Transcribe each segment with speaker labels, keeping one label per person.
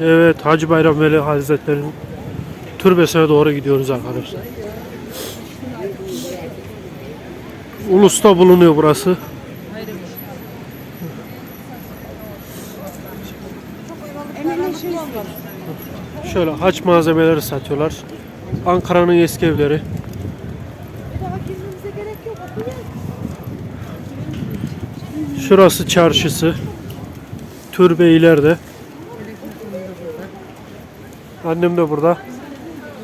Speaker 1: Evet Hacı Bayram Veli Hazretleri'nin türbesine doğru gidiyoruz arkadaşlar. Ulus'ta bulunuyor burası. Şöyle haç malzemeleri satıyorlar. Ankara'nın eski evleri. Şurası çarşısı. Türbe ileride. Annem de burada.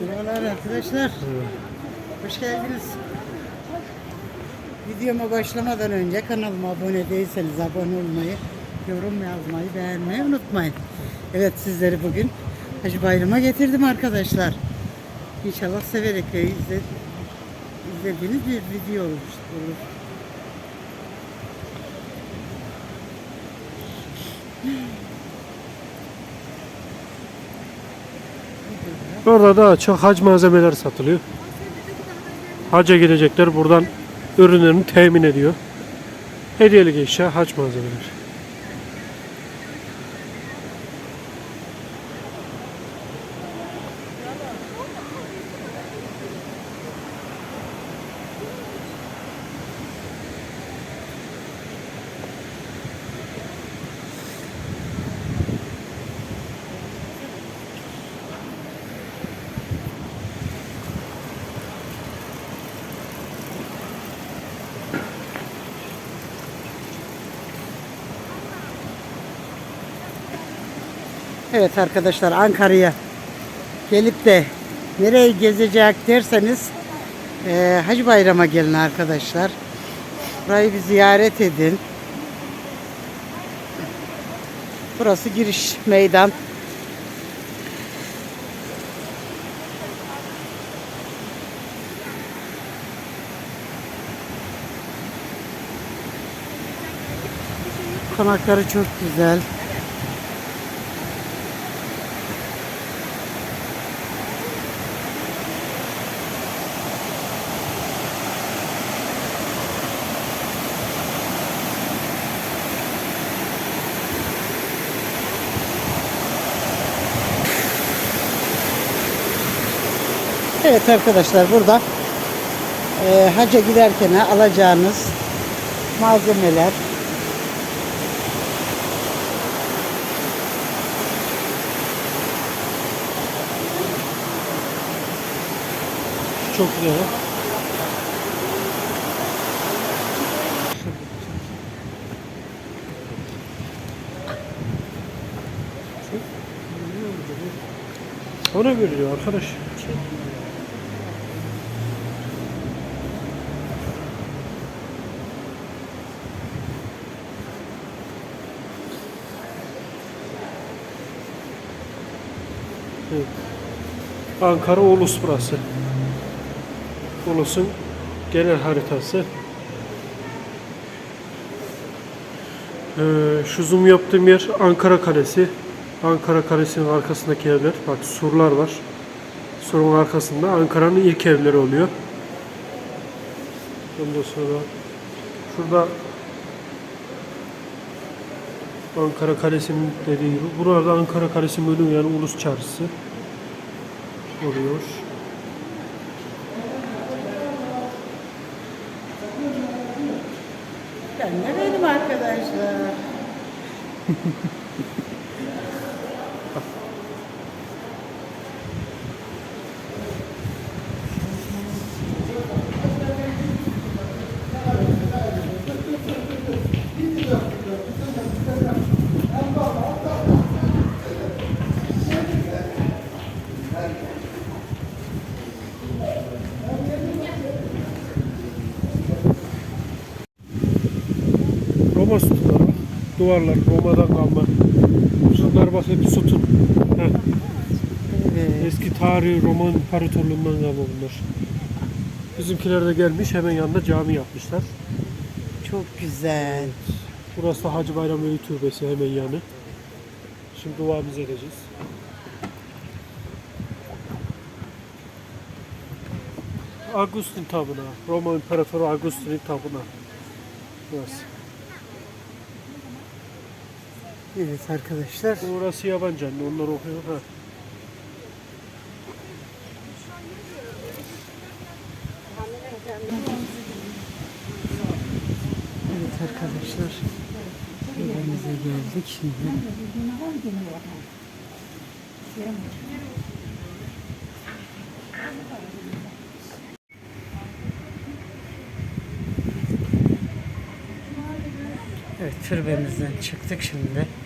Speaker 2: Merhabalar arkadaşlar. Hoş geldiniz. Videoma başlamadan önce kanalıma abone değilseniz abone olmayı, yorum yazmayı, beğenmeyi unutmayın. Evet sizleri bugün Hacı Bayram'a getirdim arkadaşlar. İnşallah severek ve izle, izlediğiniz bir video olur. olur.
Speaker 1: Orada da çok hac malzemeleri satılıyor. Hacca gidecekler buradan ürünlerini temin ediyor. Hediyelik eşya hac malzemeleri.
Speaker 2: Evet arkadaşlar Ankara'ya gelip de nereye gezecek derseniz eee Hacı Bayram'a gelin arkadaşlar. Burayı bir ziyaret edin. Burası giriş meydan. Konakları çok güzel. Evet arkadaşlar burada e, hacca giderken alacağınız malzemeler
Speaker 1: Çok güzel. Ona veriyor arkadaş. Ankara Ulus burası. Ulus'un genel haritası. Ee, şu zoom yaptığım yer Ankara Kalesi. Ankara Kalesi'nin arkasındaki evler. Bak surlar var. Surun arkasında Ankara'nın ilk evleri oluyor. Ondan sonra şurada Ankara Kalesi'nin dediği gibi. Burada Ankara Kalesi bölümü yani Ulus Çarşısı oluyor.
Speaker 2: ben de benim arkadaşlar.
Speaker 1: Roma sütunları bak. Duvarlar Roma'dan kalma. Şunlar bak hep sütun. Heh.
Speaker 2: Evet.
Speaker 1: Eski tarihi Roma İmparatorluğundan kalma bunlar. Bizimkiler de gelmiş hemen yanında cami yapmışlar.
Speaker 2: Çok güzel.
Speaker 1: Burası da Hacı Bayram Veli Türbesi hemen yanı. Şimdi duamızı edeceğiz. Augustin Tapınağı. Roma İmparatoru Augustin'in tapınağı. Burası.
Speaker 2: Evet arkadaşlar.
Speaker 1: Orası yabancı anne. Onlar okuyor. Ha.
Speaker 2: Evet arkadaşlar. Evimize geldik şimdi. Evet türbemizden çıktık şimdi.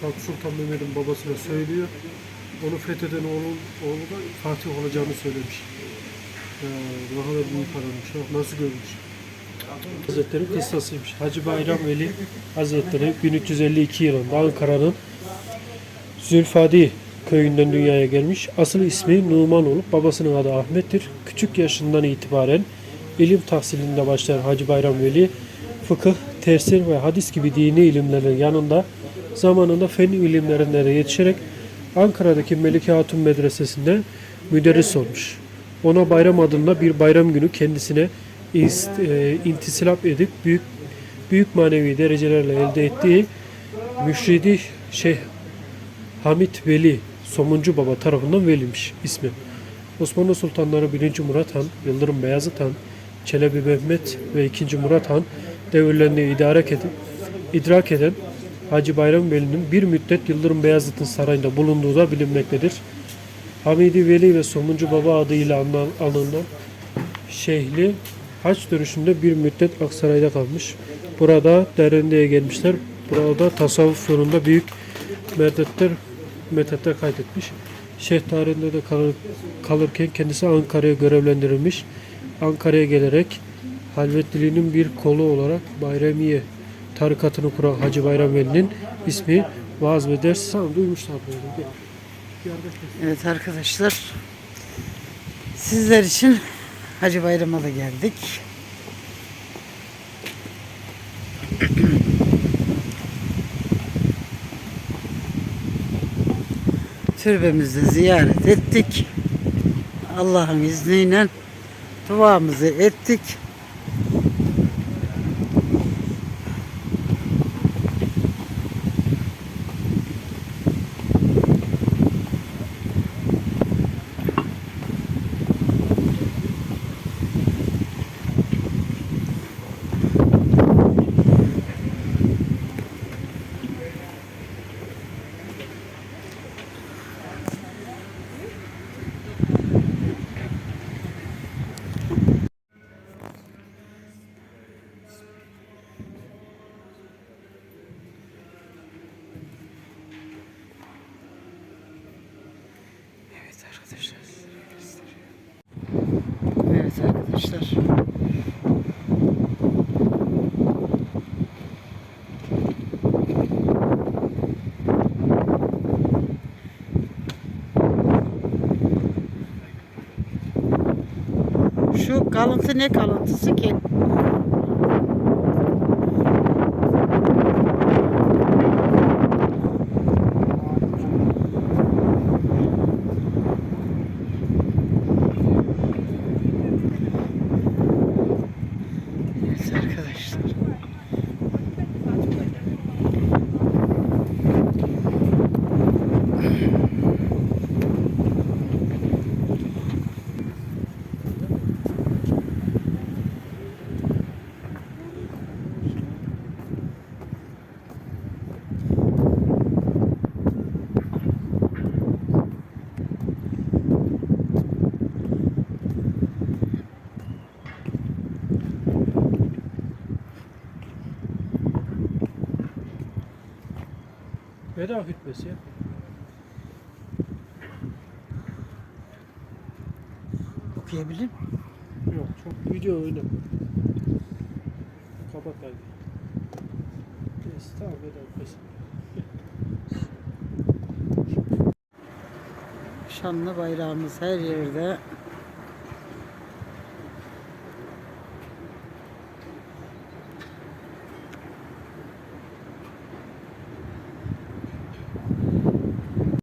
Speaker 1: Fatih Sultan Mehmet'in babasına söylüyor. Onu fetheden oğlun, oğlu da Fatih olacağını söylemiş. Ya, ne kadar büyük adammış. Nasıl görmüş? Hazretleri kıssasıymış. Hacı Bayram Veli Hazretleri 1352 yılında Ankara'nın Zülfadi köyünden dünyaya gelmiş. Asıl ismi Numan olup babasının adı Ahmet'tir. Küçük yaşından itibaren ilim tahsilinde başlayan Hacı Bayram Veli fıkıh, tefsir ve hadis gibi dini ilimlerin yanında zamanında fen ilimlerinde de yetişerek Ankara'daki Melike Hatun Medresesi'nde müderris olmuş. Ona bayram adında bir bayram günü kendisine e, intisilap edip büyük büyük manevi derecelerle elde ettiği müşridi Şeyh Hamit Veli Somuncu Baba tarafından verilmiş ismi. Osmanlı Sultanları 1. Murat Han, Yıldırım Beyazıt Han, Çelebi Mehmet ve 2. Murat Han devirlerini idare edip idrak eden Hacı Bayram Veli'nin bir müddet Yıldırım Beyazıt'ın sarayında bulunduğu da bilinmektedir. Hamidi Veli ve Somuncu Baba adıyla anılan Şeyhli haç dönüşünde bir müddet Aksaray'da kalmış. Burada Derende'ye gelmişler. Burada tasavvuf yolunda büyük medetler, medetler kaydetmiş. Şeyh tarihinde de kalır, kalırken kendisi Ankara'ya görevlendirilmiş. Ankara'ya gelerek halvetliliğinin bir kolu olarak Bayramiye tarikatını kuran Hacı Bayram Veli'nin ismi vaaz ve ders sanırım duymuşlar.
Speaker 2: Evet arkadaşlar. Sizler için Hacı Bayram'a da geldik. Türbemizde ziyaret ettik. Allah'ın izniyle duamızı ettik. Evet arkadaşlar. size göstereyim. Evet arkadaşlar. Şu kalıntı ne kalıntısı ki?
Speaker 1: Veda hutbesi ya.
Speaker 2: Okuyabilir miyim?
Speaker 1: Yok çok video öyle. Kapat hadi. Neyse tamam veda hutbesi.
Speaker 2: Şanlı bayrağımız her yerde